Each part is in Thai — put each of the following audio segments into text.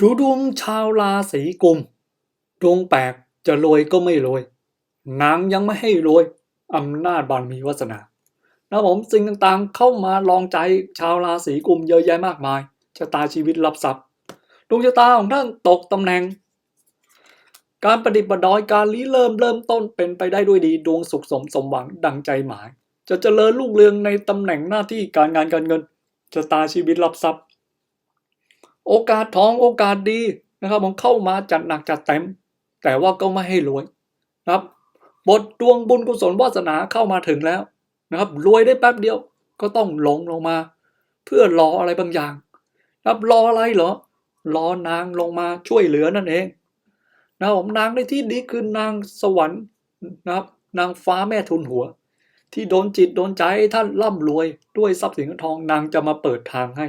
ดูดวงชาวราศีกุม ดวงแปลกจะรวยก็ไม่รวยนางยังไม่ให้รวยอำนาจบารมีวาสนานะผมสิ่งต่างๆเข้ามาลองใจชาวราศีกุมเยอะแยะมากมายชะตาชีวิตรับทรัพย์ดวงชะตาของท่านตกตำแหน่ง การประดิษฐ์ประดอยการลี้เริ่มเริ่มต้นเป็นไปได้ด้วยดีดวงสุขสมสมหวังดังใจหมาย จะเจริญรุ่งเรืองในตำแหน่งหน้าที่การงานการเงินชะตาชีวิตรับทรัพย์ โอกาสทองโอกาสดีนะครับผมเข้ามาจัดหนักจัดเต็ม แต่ว่าก็ไม่ให้รวยนะครับบทดวงบุญกุศลวาสนาเข้ามาถึงแล้วนะครับรวยได้แป๊บเดียวก็ต้องหลงลงมา เพื่อรออะไรบางอย่างนะครับรออะไรเหรอรอนางลงมาช่วยเหลือนั่นเองนะครับผมนางในที่นี้คือนางสวรรค์นะครับ นางฟ้าแม่ทุนหัว ที่โดนจิตโดนใจท่านร่ำรวยด้วยทรัพย์สินเงินทองนางจะมาเปิดทางให้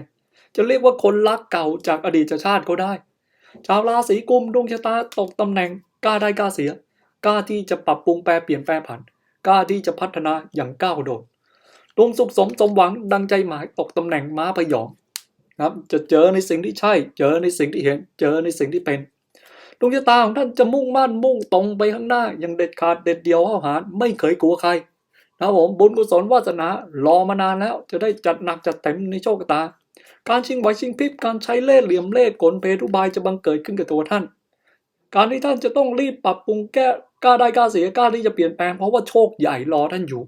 จะเรียกว่าคนรักเก่าจากอดีตชาติก็ได้ ชาวราศีกุมดวงชะตาตกตำแหน่งกล้าได้กล้าเสียกล้าที่จะปรับปรุงแปรเปลี่ยนแปรผันกล้าที่จะพัฒนาอย่างก้าวโดดดวงสุขสมสมหวังดังใจหมายตกตำแหน่งม้าพยองนะครับจะเจอในสิ่งที่ใช่ เจอในสิ่งที่เห็น เจอในสิ่งที่เป็นดวงชะตาของท่านจะมุ่งมั่นมุ่งตรงไปข้างหน้าอย่างเด็ดขาดเด็ดเดียวห้าหาไม่เคยกลัวใครนะครับผมบุญกุศลวาสนารอมานานแล้วจะได้จัดหนักจัดเต็มในโชคชะตา การชิงไหวชิงพริบการใช้เล่ห์เหลี่ยมเล่ห์กลเพทุบายจะบังเกิดขึ้นกับตัวท่าน การที่ท่านจะต้องรีบปรับปรุงแก้กล้าได้กล้าเสียกล้าที่จะเปลี่ยนแปลงเพราะว่าโชคใหญ่รอท่านอยู่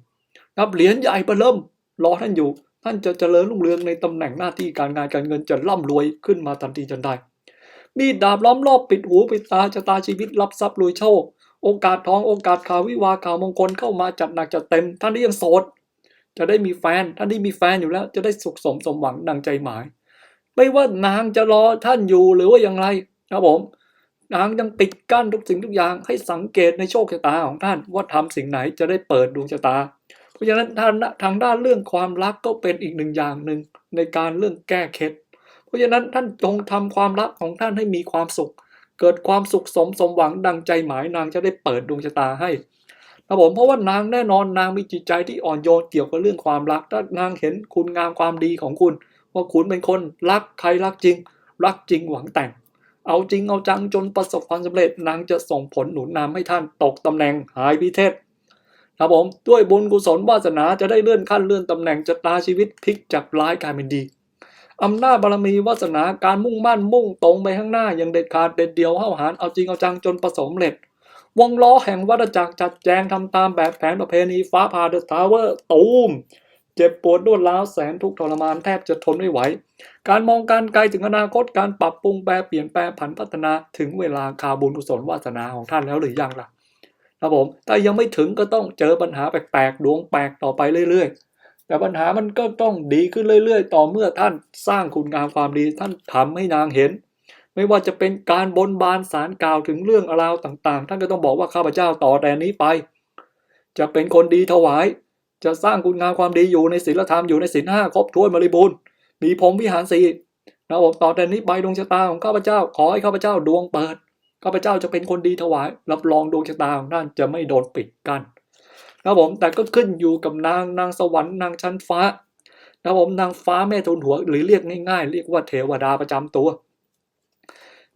นะครับเหรียญใหญ่เประเริ่มรอท่านอยู่ ท่านจะเจริญรุ่งเรืองในตำแหน่งหน้าที่การงานการเงินจะร่ำรวยขึ้นมาทันทีทันใดมีดดาบล้อมรอบปิดหูปิดตาชะตาชีวิตรับทรัพย์รวยโชค โอกาสทองโอกาสข่าววิวาข่าวมงคลเข้ามาจัดหนักจัดเต็ม ท่านที่ยังโสด จะได้มีแฟน ท่านที่มีแฟนอยู่แล้ว จะได้สุขสมสมหวังดังใจหมาย ไม่ว่านางจะรอท่านอยู่หรือว่าอย่างไรครับผม นางยังปิดกั้นทุกสิ่งทุกอย่างให้สังเกตในโชคชะตาของท่านว่าทำสิ่งไหนจะได้เปิดดวงชะตา เพราะฉะนั้นท่านทางด้านเรื่องความรักก็เป็นอีกหนึ่งอย่างหนึ่งในการเรื่องแก้เคล็ด เพราะฉะนั้นท่านจงทำความรักของท่านให้มีความสุข เกิดความสุขสมสมหวังดังใจหมายนางจะได้เปิดดวงชะตาให้ ครับผมเพราะว่านางแน่นอนนางมีจิตใจที่อ่อนโยนเกี่ยวกับเรื่องความรักถ้านางเห็นคุณงามความดีของคุณ ว่าคุณเป็นคนรักใครรักจริง รักจริงหวังแต่ง เอาจริงเอาจังจนประสบความสำเร็จนางจะส่งผลหนุนนำให้ท่านตกตำแหน่งหายพิเทศครับผมด้วยบุญกุศลวาสนาจะได้เลื่อนขั้นเลื่อนตำแหน่งจะตาชีวิตพลิกจากร้ายกลายเป็นดีอำนาจบารมีวาสนาการมุ่งมั่นมุ่งตรงไปข้างหน้าอย่างเด็ดขาดเด็ดเดียวห้าหาญเอาจริงเอาจังจนประสบสำเร็จ วงล้อแห่งวัฏจักรจัดแจงทำตามแบบแผนประเพณีฟ้าผ่าเดอะทาวเวอร์ตูมเจ็บปวดรวดร้าวแสนทุกทรมานแทบจะทนไม่ไหว การมองการไกลถึงอนาคตการปรับปรุงแปรเปลี่ยนแปลงผันพัฒนาถึงเวลาคาบุญกุศลวาสนาของท่านแล้วหรือยังล่ะครับผมถ้ายังไม่ถึงก็ต้องเจอปัญหาแปลกๆดวงแปลกต่อไปเรื่อยๆ แต่ปัญหามันก็ต้องดีขึ้นเรื่อยๆ ต่อเมื่อท่านสร้างคุณงามความดีท่านทำให้นางเห็น ไม่ว่าจะเป็นการบนบานสารกล่าวถึงเรื่องราวต่างๆ ท่านก็ต้องบอกว่าข้าพเจ้าต่อแต่นี้ไป จะเป็นคนดีถวาย จะสร้างคุณงามความดีอยู่ในศีลธรรมอยู่ในศีลห้าครบถ้วนบริบูรณ์มีพรมวิหารสีนะผมต่อแต่นี้ไปดวงชะตาของข้าพเจ้า ขอให้ข้าพเจ้าดวงเปิดข้าพเจ้าจะเป็นคนดีถวาย รับรองดวงชะตาของท่านจะไม่โดนปิดกั้นนะผมแต่ก็ขึ้นอยู่กับนางนางสวรรค์นางชั้นฟ้านะผมนางฟ้าแม่ทุนหัวหรือเรียกง่ายๆ เรียกว่าเทวดาประจำตัว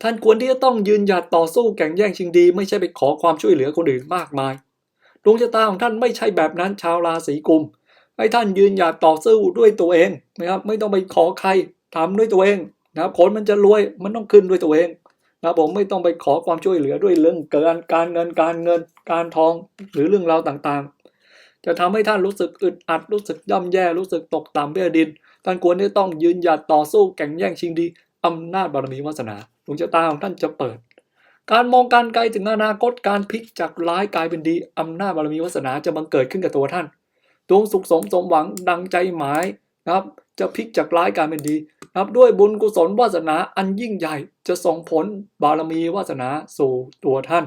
ท่านควรที่จะต้องยืนหยัดต่อสู้แข่งแย่งชิงดี ไม่ใช่ไปขอความช่วยเหลือคนอื่นมากมายดวงชะตาของท่านไม่ใช่แบบนั้นชาวราศีกุมให้ท่านยืนหยัดต่อสู้ด้วยตัวเองนะครับ ไม่ต้องไปขอใครทำด้วยตัวเองนะครับคนมันจะรวยมันต้องขึ้นด้วยตัวเองนะครับผมไม่ต้องไปขอความช่วยเหลือด้วยเรื่องเกินการเงินการเงินการทองหรือเรื่องราวต่างๆ จะทำให้ท่านรู้สึกอึดอัดรู้สึกย่ำแย่รู้สึกตกต่ำเบี้ยดิน ท่านควรที่ต้องยืนหยัดต่อสู้แข่งแย่งชิงดีอำนาจบารมีวาสนา ดวงชะตาของท่านจะเปิด การมองการไกลถึงอนาคตการพลิกจากร้ายกลายเป็นดีอำนาจบารมีวาสนาจะบังเกิดขึ้นกับตัวท่าน ดวงสุขสมสมหวังดังใจหมายนะครับ จะพลิกจากร้ายกลายเป็นดีนะครับด้วยบุญกุศลวาสนาอันยิ่งใหญ่จะส่งผลบารมีวาสนาสู่ตัวท่าน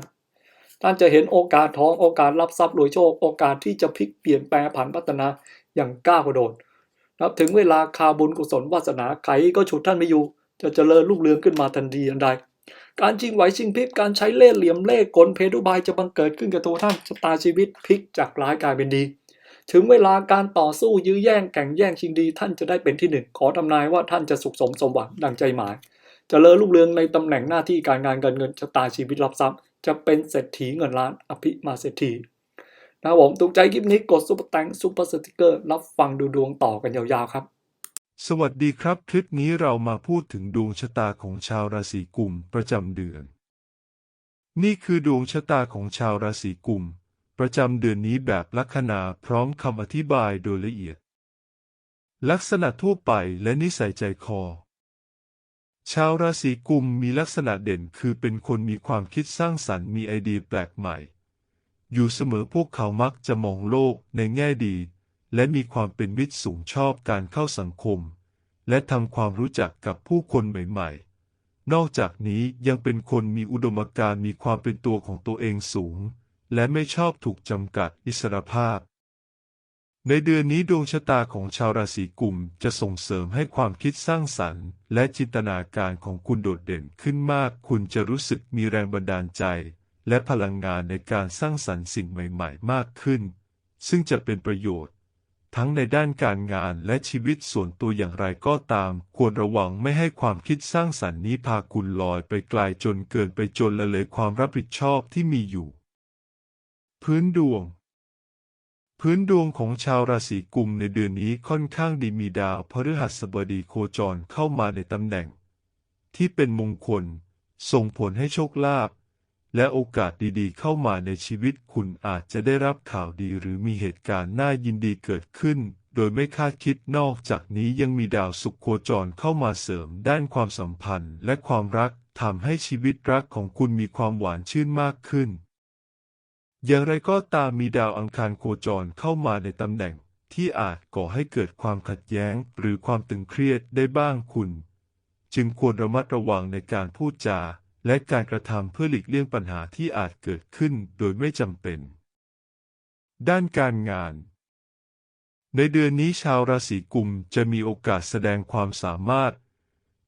ท่านจะเห็นโอกาสทองโอกาสรับทรัพย์รวยโชคโอกาสที่จะพลิกเปลี่ยนแปลงผันพัฒนาอย่างก้าวกระโดดนะครับถึงเวลาคาบุญกุศลวาสนาใครก็ฉุดท่านไม่อยู่ จะเจริญรุ่งเรืองขึ้นมาทันทีทันใด การชิงไหวชิงพลิบการใช้เล่ห์เหลี่ยมเล่ห์กลเพทุบายจะบังเกิดขึ้นกับตัวท่านชะตาชีวิตพลิกจากร้ายกลายเป็นดี ถึงเวลาการต่อสู้ยื้อแย่งแข่งแย่งชิงดี ท่านจะได้เป็นที่หนึ่งขอทำนายว่าท่านจะสุขสมสมหวังดังใจหมายเจริญรุ่งเรืองในตำแหน่งหน้าที่การงานการเงินชะตาชีวิตรับทรัพย์จะเป็นเศรษฐีเงินล้านอภิมาเศรษฐีนะครับผมถูกใจคลิปนี้กดซุปเปอร์แตงซุปเปอร์สติกเกอร์รับฟังดูดวงต่อกันยาวๆครับ สวัสดีครับ คลิปนี้เรามาพูดถึงดวงชะตาของชาวราศีกุมประจำเดือน นี่คือดวงชะตาของชาวราศีกุมประจำเดือนนี้แบบลัคนาพร้อมคำอธิบายโดยละเอียด ลักษณะทั่วไปและนิสัยใจคอ ชาวราศีกุมมีลักษณะเด่นคือเป็นคนมีความคิดสร้างสรรค์มีไอเดียแปลกใหม่ อยู่เสมอพวกเขามักจะมองโลกในแง่ดี และมีความเป็นมิตรสูงชอบการเข้าสังคม และทำความรู้จักกับผู้คนใหม่ๆ นอกจากนี้ยังเป็นคนมีอุดมการณ์มีความเป็นตัวของตัวเองสูง และไม่ชอบถูกจำกัดอิสรภาพ ในเดือนนี้ดวงชะตาของชาวราศีกุมจะส่งเสริมให้ความคิดสร้างสรรค์ และจินตนาการของคุณโดดเด่นขึ้นมาก คุณจะรู้สึกมีแรงบันดาลใจ และพลังงานในการสร้างสรรค์สิ่งใหม่ ๆ มากขึ้น ซึ่งจะเป็นประโยชน์ ทั้งในด้านการงานและชีวิตส่วนตัวอย่างไรก็ตาม ควรระวังไม่ให้ความคิดสร้างสรรค์นี้พาคุณลอยไปไกลจนเกินไปจนละเลยความรับผิดชอบที่มีอยู่ พื้นดวง พื้นดวงของชาวราศีกุมในเดือนนี้ค่อนข้างดีมีดาวพฤหัสบดีโคจรเข้ามาในตำแหน่ง ที่เป็นมงคล ส่งผลให้โชคลาภ และโอกาสดีๆ เข้ามาในชีวิตคุณอาจจะได้รับข่าวดีหรือมีเหตุการณ์น่ายินดีเกิดขึ้น โดยไม่คาดคิดนอกจากนี้ยังมีดาวสุขโคจรเข้ามาเสริมด้านความสัมพันธ์และความรักทำให้ชีวิตรักของคุณมีความหวานชื่นมากขึ้น อย่างไรก็ตามมีดาวอังคารโคจรเข้ามาในตำแหน่งที่อาจก่อให้เกิดความขัดแย้งหรือความตึงเครียดได้บ้างคุณ จึงควรระมัดระวังในการพูดจา และการกระทำเพื่อหลีกเลี่ยงปัญหาที่อาจเกิดขึ้นโดยไม่จำเป็น ด้านการงาน ในเดือนนี้ชาวราศีกุมจะมีโอกาสแสดงความสามารถ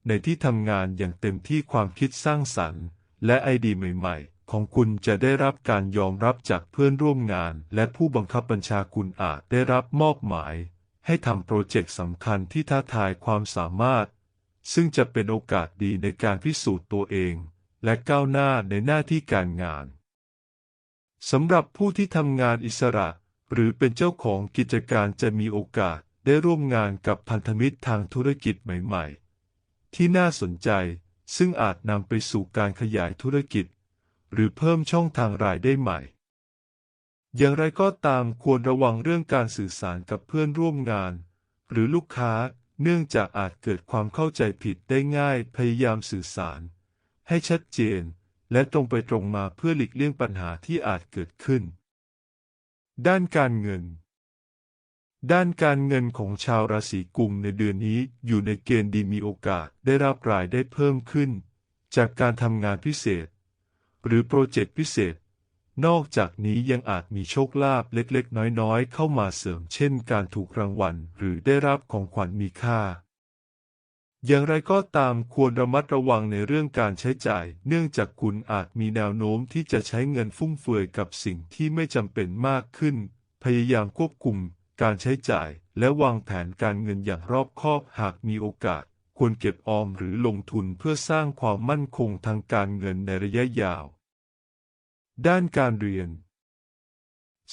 ในที่ทำงานอย่างเต็มที่ความคิดสร้างสรรค์ และไอเดียใหม่ๆ ของคุณจะได้รับการยอมรับจากเพื่อนร่วมงาน และผู้บังคับบัญชาคุณอาจได้รับมอบหมาย ให้ทำโปรเจกต์สำคัญที่ท้าทายความสามารถ ซึ่งจะเป็นโอกาสดีในการพิสูจน์ตัวเอง และก้าวหน้าในหน้าที่การงานสำหรับผู้ที่ทำงานอิสระ หรือเป็นเจ้าของกิจการจะมีโอกาสได้ร่วมงานกับพันธมิตรทางธุรกิจใหม่ๆ ที่น่าสนใจซึ่งอาจนำไปสู่การขยายธุรกิจ หรือเพิ่มช่องทางรายได้ใหม่ อย่างไรก็ตามควรระวังเรื่องการสื่อสารกับเพื่อนร่วมงาน หรือลูกค้าเนื่องจากอาจเกิดความเข้าใจผิดได้ง่ายพยายามสื่อสาร ให้ชัดเจน และตรงไปตรงมาเพื่อหลีกเลี่ยงปัญหาที่อาจเกิดขึ้น ด้านการเงิน ด้านการเงินของชาวราศีกุมในเดือนนี้อยู่ในเกณฑ์ดีมีโอกาสได้รับรายได้เพิ่มขึ้น จากการทำงานพิเศษ หรือโปรเจกต์พิเศษนอกจากนี้ยังอาจมีโชคลาภเล็กๆ น้อยๆ เข้ามาเสริมเช่นการถูกรางวัลหรือได้รับของขวัญมีค่า อย่างไรก็ตามควรระมัดระวังในเรื่องการใช้จ่าย เนื่องจากคุณอาจมีแนวโน้มที่จะใช้เงินฟุ่มเฟือยกับสิ่งที่ไม่จำเป็นมากขึ้น พยายามควบคุมการใช้จ่าย และวางแผนการเงินอย่างรอบคอบหากมีโอกาส ควรเก็บออมหรือลงทุนเพื่อสร้างความมั่นคงทางการเงินในระยะยาว ด้านการเรียน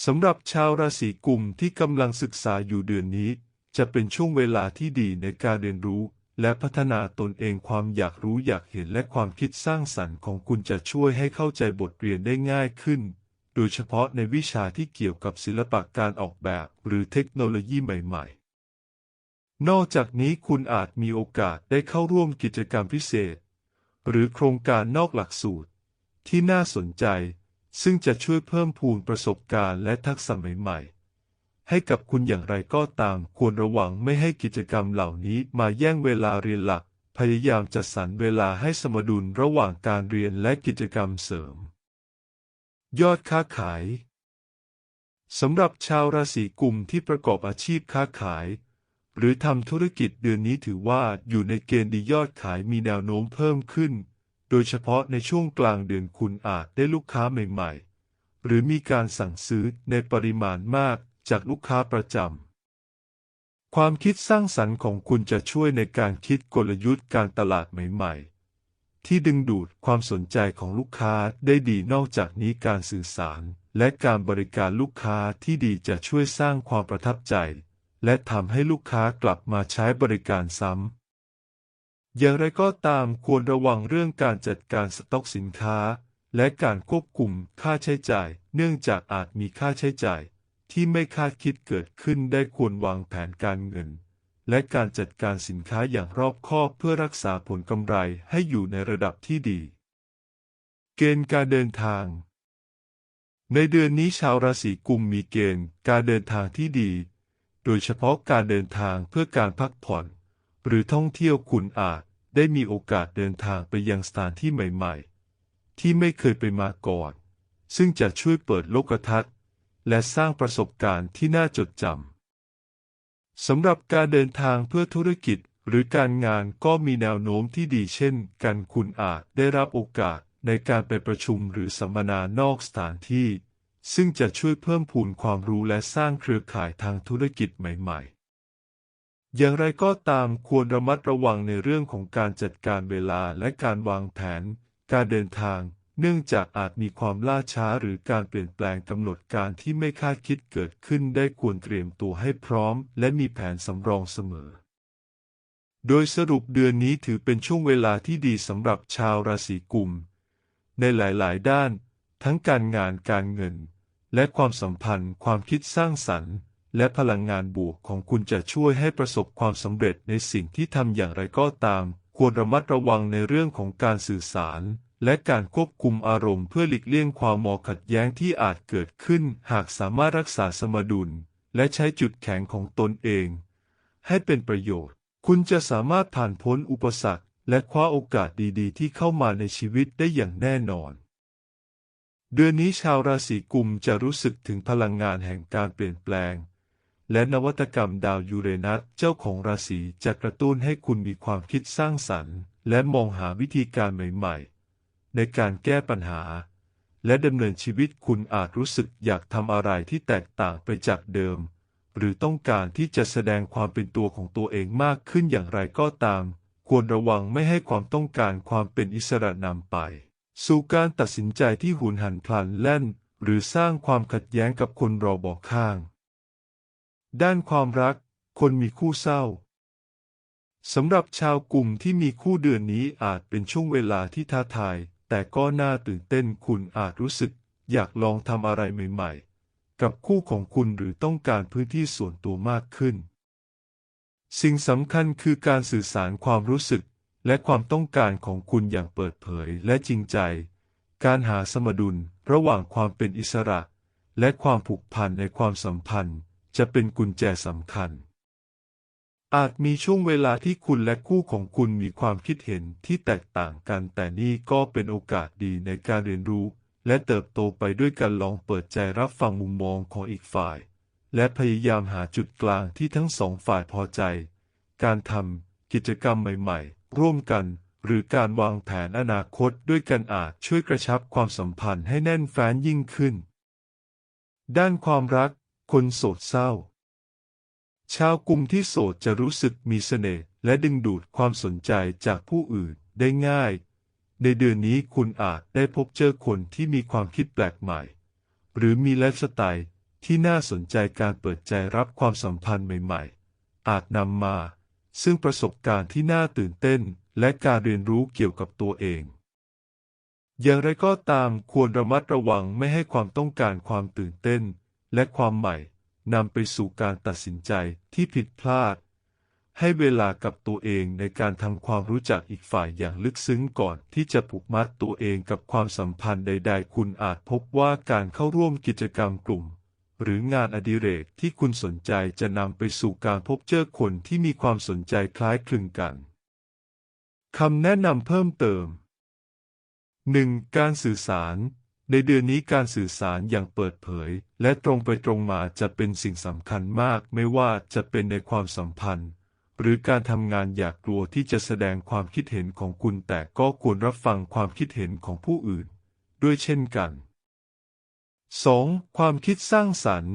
สำหรับชาวราศีกุมที่กำลังศึกษาอยู่เดือนนี้ จะเป็นช่วงเวลาที่ดีในการเรียนรู้ และพัฒนาตนเองความอยากรู้อยากเห็นและความคิดสร้างสรรค์ของคุณจะช่วยให้เข้าใจบทเรียนได้ง่ายขึ้น โดยเฉพาะในวิชาที่เกี่ยวกับศิลปะการออกแบบหรือเทคโนโลยีใหม่ ๆ นอกจากนี้คุณอาจมีโอกาสได้เข้าร่วมกิจกรรมพิเศษ หรือโครงการนอกหลักสูตร ที่น่าสนใจ ซึ่งจะช่วยเพิ่มพูนประสบการณ์และทักษะใหม่ๆ ให้กับคุณอย่างไรก็ตาม ควรระวังไม่ให้กิจกรรมเหล่านี้มาแย่งเวลาเรียนหลัก พยายามจัดสรรเวลาให้สมดุลระหว่างการเรียนและกิจกรรมเสริม ยอดค้าขายสำหรับชาวราศีกุมที่ประกอบอาชีพค้าขาย หรือทำธุรกิจเดือนนี้ถือว่าอยู่ในเกณฑ์ดียอดขายมีแนวโน้มเพิ่มขึ้น โดยเฉพาะในช่วงกลางเดือนคุณอาจได้ลูกค้าใหม่ ๆ หรือมีการสั่งซื้อในปริมาณมาก จากลูกค้าประจำ ความคิดสร้างสรรค์ของคุณจะช่วยในการคิดกลยุทธ์การตลาดใหม่ๆ ที่ดึงดูดความสนใจของลูกค้าได้ดีนอกจากนี้การสื่อสาร และการบริการลูกค้าที่ดีจะช่วยสร้างความประทับใจ และทำให้ลูกค้ากลับมาใช้บริการซ้ำอย่างไรก็ตามควรระวังเรื่องการจัดการสต็อกสินค้า และการควบคุมค่าใช้จ่าย เนื่องจากอาจมีค่าใช้จ่าย ที่ไม่คาดคิดเกิดขึ้นได้ควรวางแผนการเงิน และการจัดการสินค้าอย่างรอบคอบเพื่อรักษาผลกำไรให้อยู่ในระดับที่ดี เกณฑ์การเดินทาง ในเดือนนี้ชาวราศีกุมมีเกณฑ์การเดินทางที่ดี โดยเฉพาะการเดินทางเพื่อการพักผ่อน หรือท่องเที่ยวคุณอาจได้มีโอกาสเดินทางไปยังสถานที่ใหม่ ๆ ที่ไม่เคยไปมาก่อน ซึ่งจะช่วยเปิดโลกทัศน์ และสร้างประสบการณ์ที่น่าจดจำสำหรับการเดินทางเพื่อธุรกิจหรือการงานก็มีแนวโน้มที่ดีเช่นกันคุณอาจได้รับโอกาสในการไปประชุมหรือสัมมนานอกสถานที่ ซึ่งจะช่วยเพิ่มพูนความรู้และสร้างเครือข่ายทางธุรกิจใหม่ๆ อย่างไรก็ตามควรระมัดระวังในเรื่องของการจัดการเวลาและการวางแผน การเดินทาง เนื่องจากอาจมีความล่าช้าหรือการเปลี่ยนแปลงกำหนดการที่ไม่คาดคิดเกิดขึ้นได้ควรเตรียมตัวให้พร้อม และมีแผนสำรองเสมอ โดยสรุปเดือนนี้ถือเป็นช่วงเวลาที่ดีสำหรับชาวราศีกุม ในหลาย ๆ ด้าน ทั้งการงานการเงิน และความสัมพันธ์ ความคิดสร้างสรรค์ และพลังงานบวกของคุณจะช่วยให้ประสบความสำเร็จในสิ่งที่ทำอย่างไรก็ตาม ควรระมัดระวังในเรื่องของการสื่อสาร และการควบคุมอารมณ์เพื่อหลีกเลี่ยงความมอขัดแย้งที่อาจเกิดขึ้น หากสามารถรักษาสมดุล และใช้จุดแข็งของตนเอง ให้เป็นประโยชน์ คุณจะสามารถผ่านพ้นอุปสรรค และคว้าโอกาสดีๆ ที่เข้ามาในชีวิตได้อย่างแน่นอน เดือนนี้ชาวราศีกุมจะรู้สึกถึงพลังงานแห่งการเปลี่ยนแปลง และนวัตกรรมดาวยูเรนัสเจ้าของราศีจะกระตุ้นให้คุณมีความคิดสร้างสรรค์ และมองหาวิธีการใหม่ๆ ในการแก้ปัญหา และดำเนินชีวิตคุณอาจรู้สึกอยากทำอะไรที่แตกต่างไปจากเดิม หรือต้องการที่จะแสดงความเป็นตัวของตัวเองมากขึ้นอย่างไรก็ตาม ควรระวังไม่ให้ความต้องการความเป็นอิสระนำไป สู่การตัดสินใจที่หุนหันพลันแล่น หรือสร้างความขัดแย้งกับคนรอบอกข้าง ด้านความรัก คนมีคู่เศร้าสำหรับชาวกลุ่มที่มีคู่เดือนนี้อาจเป็นช่วงเวลาที่ท้าทาย แต่ก็น่าตื่นเต้นคุณอาจรู้สึก อยากลองทำอะไรใหม่ๆ กับคู่ของคุณหรือต้องการพื้นที่ส่วนตัวมากขึ้น สิ่งสำคัญคือการสื่อสารความรู้สึก และความต้องการของคุณอย่างเปิดเผยและจริงใจ การหาสมดุลระหว่างความเป็นอิสระ และความผูกพันในความสัมพันธ์ จะเป็นกุญแจสำคัญ อาจมีช่วงเวลาที่คุณและคู่ของคุณมีความคิดเห็นที่แตกต่างกัน แต่นี่ก็เป็นโอกาสดีในการเรียนรู้ และเติบโตไปด้วยกันลองเปิดใจรับฟังมุมมองของอีกฝ่าย และพยายามหาจุดกลางที่ทั้งสองฝ่ายพอใจ การทำกิจกรรมใหม่ๆ ร่วมกัน หรือการวางแผนอนาคตด้วยกันอาจช่วยกระชับความสัมพันธ์ให้แน่นแฟ้นยิ่งขึ้น ด้านความรัก คนโสดเศร้า ชาวกลุ่มที่โสดจะรู้สึกมีเสน่ห์และดึงดูดความสนใจจากผู้อื่นได้ง่าย ในเดือนนี้คุณอาจได้พบเจอคนที่มีความคิดแปลกใหม่ หรือมีไลฟ์สไตล์ที่น่าสนใจการเปิดใจรับความสัมพันธ์ใหม่ๆ อาจนำมา ซึ่งประสบการณ์ที่น่าตื่นเต้น และการเรียนรู้เกี่ยวกับตัวเอง อย่างไรก็ตามควรระมัดระวังไม่ให้ความต้องการความตื่นเต้น และความใหม่ นำไปสู่การตัดสินใจที่ผิดพลาด ให้เวลากับตัวเองในการทำความรู้จักอีกฝ่ายอย่างลึกซึ้งก่อนที่จะผูกมัดตัวเองกับความสัมพันธ์ใด ๆ คุณอาจพบว่าการเข้าร่วมกิจกรรมกลุ่ม หรืองานอดิเรกที่คุณสนใจจะนำไปสู่การพบเจอคนที่มีความสนใจคล้ายคลึงกันคำแนะนำเพิ่มเติม 1. การสื่อสาร ในเดือนนี้การสื่อสารอย่างเปิดเผย และตรงไปตรงมาจะเป็นสิ่งสำคัญมาก ไม่ว่าจะเป็นในความสัมพันธ์ หรือการทำงานอยากกลัวที่จะแสดงความคิดเห็นของคุณ แต่ก็ควรรับฟังความคิดเห็นของผู้อื่น ด้วยเช่นกัน 2. ความคิดสร้างสรรค์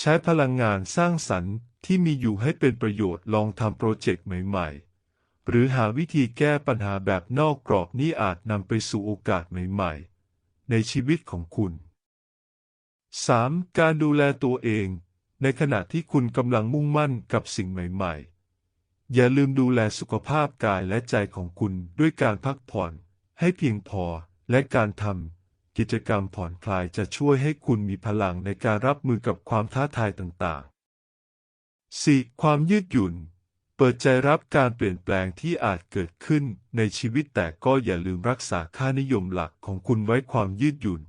ใช้พลังงานสร้างสรรค์ที่มีอยู่ให้เป็นประโยชน์ลองทำโปรเจกต์ใหม่ๆ หรือหาวิธีแก้ปัญหาแบบนอกกรอบนี้อาจนำไปสู่โอกาสใหม่ๆ ในชีวิตของคุณ 3. การดูแลตัวเอง ในขณะที่คุณกำลังมุ่งมั่นกับสิ่งใหม่ๆ อย่าลืมดูแลสุขภาพกายและใจของคุณด้วยการพักผ่อนให้เพียงพอและการทำกิจกรรมผ่อนคลายจะช่วยให้คุณมีพลังในการรับมือกับความท้าทายต่างๆ 4. ความยืดหยุ่น เปิดใจรับการเปลี่ยนแปลงที่อาจเกิดขึ้นในชีวิตแต่ก็อย่าลืมรักษาค่านิยมหลักของคุณไว้ความยืดหยุ่น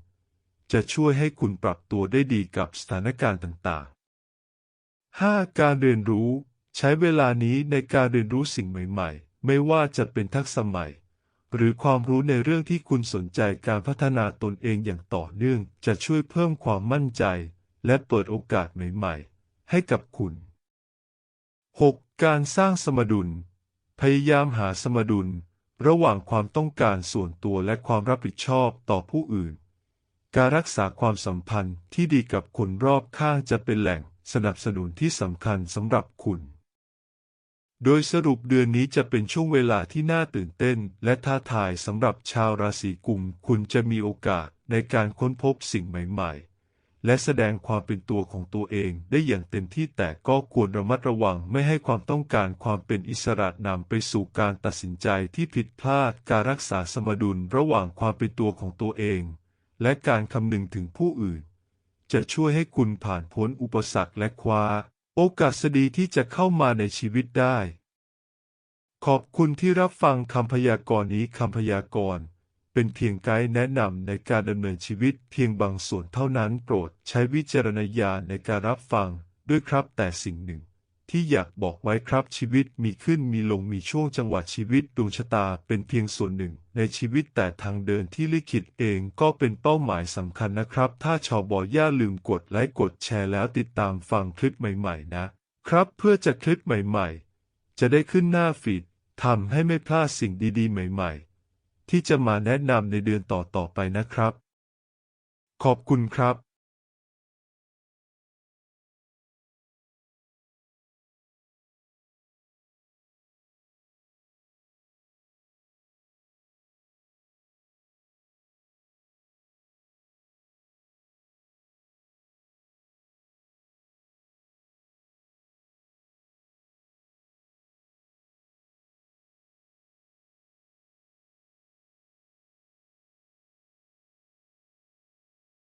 จะช่วยให้คุณปรับตัวได้ดีกับสถานการณ์ต่างๆ 5. การเรียนรู้ ใช้เวลานี้ในการเรียนรู้สิ่งใหม่ ๆ ไม่ว่าจะเป็นทักษะใหม่ หรือความรู้ในเรื่องที่คุณสนใจการพัฒนาตนเองอย่างต่อเนื่อง จะช่วยเพิ่มความมั่นใจ และเปิดโอกาสใหม่ ๆ ให้กับคุณ 6. การสร้างสมดุล พยายามหาสมดุล ระหว่างความต้องการส่วนตัวและความรับผิดชอบต่อผู้อื่น การรักษาความสัมพันธ์ที่ดีกับคนรอบข้างจะเป็นแหล่งสนับสนุนที่สำคัญสำหรับคุณ โดยสรุปเดือนนี้จะเป็นช่วงเวลาที่น่าตื่นเต้น และท้าทายสำหรับชาวราศีกุม คุณจะมีโอกาสในการค้นพบสิ่งใหม่ ๆ และแสดงความเป็นตัวของตัวเองได้อย่างเต็มที่แต่ก็ควรระมัดระวังไม่ให้ความต้องการความเป็นอิสระนำไปสู่การตัดสินใจที่ผิดพลาดการรักษาสมดุลระหว่างความเป็นตัวของตัวเอง และการคำนึงถึงผู้อื่น จะช่วยให้คุณผ่านพ้นอุปสรรคและคว้า โอกาสดีที่จะเข้ามาในชีวิตได้ ขอบคุณที่รับฟังคำพยากรณ์นี้คำพยากรณ์ เป็นเพียงไกด์แนะนำในการดำเนินชีวิตเพียงบางส่วนเท่านั้นโปรดใช้วิจารณญาณในการรับฟังด้วยครับแต่สิ่งหนึ่ง ที่อยากบอกไว้ครับชีวิตมีขึ้นมีลงมีช่วงจังหวะชีวิตดวงชะตาเป็นเพียงส่วนหนึ่ง ในชีวิตแต่ทางเดินที่ลิขิตเองก็เป็นเป้าหมายสำคัญนะครับ ถ้าชอบอย่าลืมกดไลค์กดแชร์แล้วติดตามฟังคลิปใหม่ ๆ นะ ครับเพื่อจะคลิปใหม่ ๆ จะได้ขึ้นหน้าฟีดทำให้ไม่พลาดสิ่งดี ๆ ใหม่ ๆ ที่จะมาแนะนำในเดือนต่อๆไปนะครับ ขอบคุณครับ